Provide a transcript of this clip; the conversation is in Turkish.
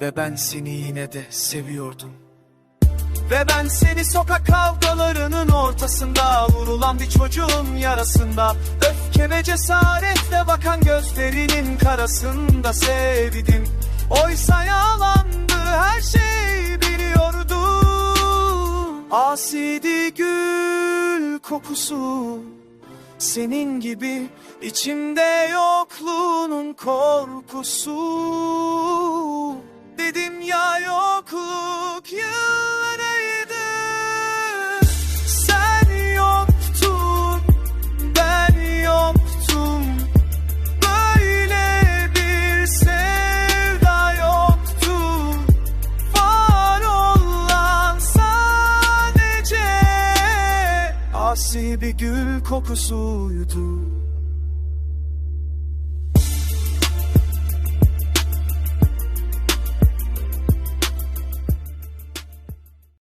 Ve ben seni yine de seviyordum. Ve ben seni sokak kavgalarının ortasında Vurulan bir çocuğun yarasında Öfke ve cesaretle bakan gözlerinin karasında sevdim. Oysa yalandı her şey biliyordum. Asidi gül kokusu senin gibi içimde yokluğunun korkusu Asi bir gül kokusuydu